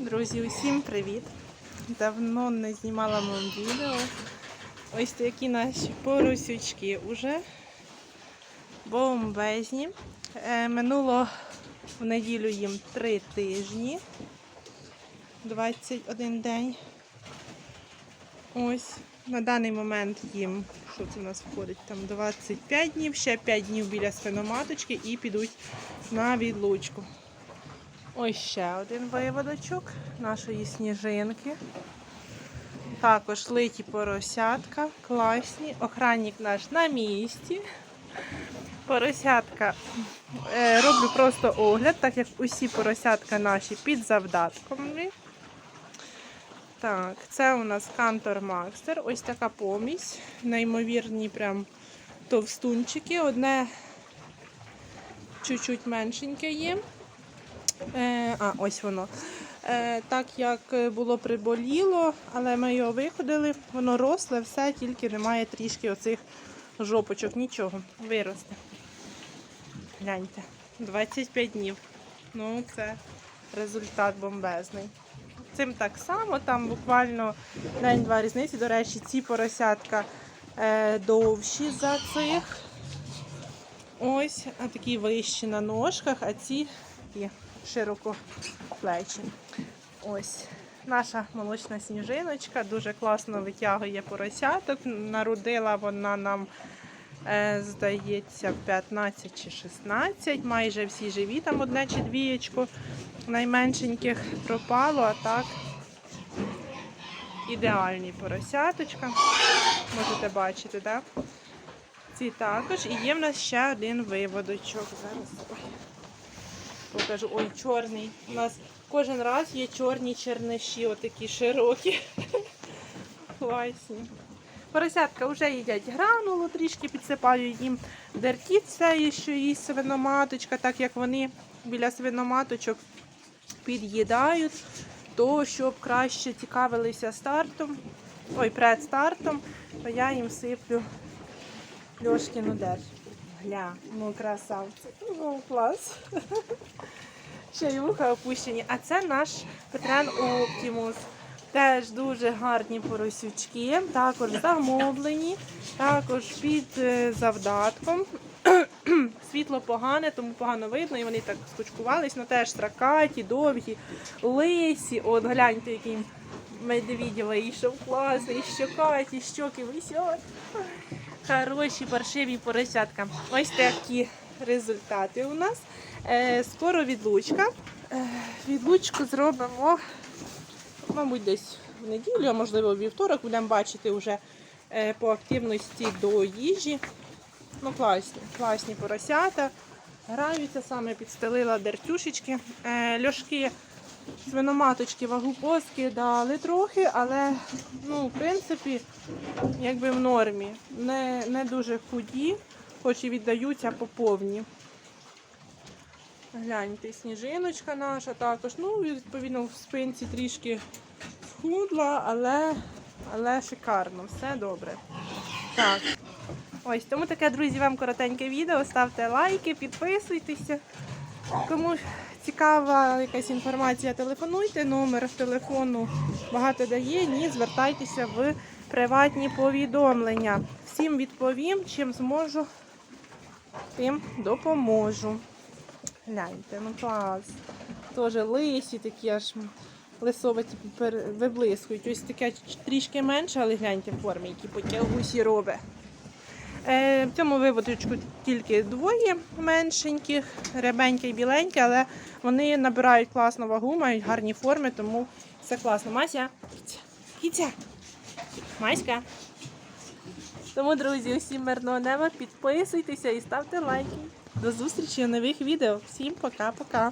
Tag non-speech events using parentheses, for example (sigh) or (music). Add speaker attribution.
Speaker 1: Друзі, усім привіт! Давно не знімала вам відео. Ось такі наші поросючки уже бомбезні. Е, минуло в неділю їм 3 тижні, 21 день. Ось на даний момент їм, що це у нас входить, там 25 днів, ще 5 днів біля свиноматочки і підуть на відлучку. Ось ще один виводочок нашої сніжинки. Також литі поросятка, класні. Охранник наш на місці. Поросятка е, роблю просто огляд, так як усі поросятка наші під завдатком. Так, це у нас Кантор Макстер. Ось така помість. Неймовірні прям товстунчики. Одне чуть-чуть меншеньке є. Е, а, ось воно. Е, так як було приболіло, але ми його виходили, воно росле, все, тільки немає трішки оцих жопочок, нічого, виросте. Гляньте, 25 днів. Ну, це результат бомбезний. Цим так само, там буквально день-два різниці. До речі, ці поросятка е, довші за цих. Ось, а такі вищі на ножках, а ці такі широко плечі. Ось. Наша молочна сніжиночка дуже класно витягує поросяток. Народила вона нам, е, здається, 15 чи 16. Майже всі живі, там одне чи двієчко найменшеньких пропало, а так ідеальні поросяточка. Можете бачити, так? Ці також. І є в нас ще один виводочок. Зараз. Покажу. Ой, чорний. У нас кожен раз є чорні черниші, отакі широкі. (laughs) Класні. Поросятка вже їдять гранулу, трішки підсипаю їм дерті, це що їсть свиноматочка, так як вони біля свиноматочок під'їдають, то щоб краще цікавилися стартом, ой, предстартом, то я їм сиплю льошкіну дерь. Гля, ну красавці. Ну, клас. (laughs) Ще й вуха опущені. А це наш Петрен Оптімус. Теж дуже гарні поросючки, також замовлені, також під е, завдатком. (clears throat) Світло погане, тому погано видно, і вони так скучкувались, але теж стракаті, довгі, лисі. От гляньте, який медвідь вийшов класний, щокаті, щоки висять. Хороші паршиві поросятка. Ось такі результати у нас. Е, скоро відлучка. Е, відлучку зробимо, мабуть, десь в неділю, а можливо, у вівторок будемо бачити вже е, по активності до їжі. Ну, класні, класні поросята. Граються, саме підстелила дертюшечки. Льошки свиноматочки вагу поскидали трохи, але ну, в принципі, якби в нормі. Не, не дуже худі, хоч і віддаються по повні. Гляньте, сніжиночка наша також. Ну, відповідно, в спинці трішки схудла, але, але шикарно, все добре. Так. Ось, тому таке, друзі, вам коротеньке відео. Ставте лайки, підписуйтеся. Кому цікава якась інформація, телефонуйте, номер телефону багато дає, ні, звертайтеся в приватні повідомлення. Всім відповім, чим зможу, тим допоможу. Гляньте, ну клас. Теж лисі такі аж лисоваті пер- виблискують. Ось таке трішки менше, але гляньте форми, які потягусі робить. Е, В цьому виводочку тільки двоє меншеньких, рябеньке і біленьке, але вони набирають класну вагу, мають гарні форми, тому все класно. Мася, кіця, Маська. Тому, друзі, усім мирного неба, підписуйтеся і ставте лайки. До зустрічі у нових відео. Всім пока-пока.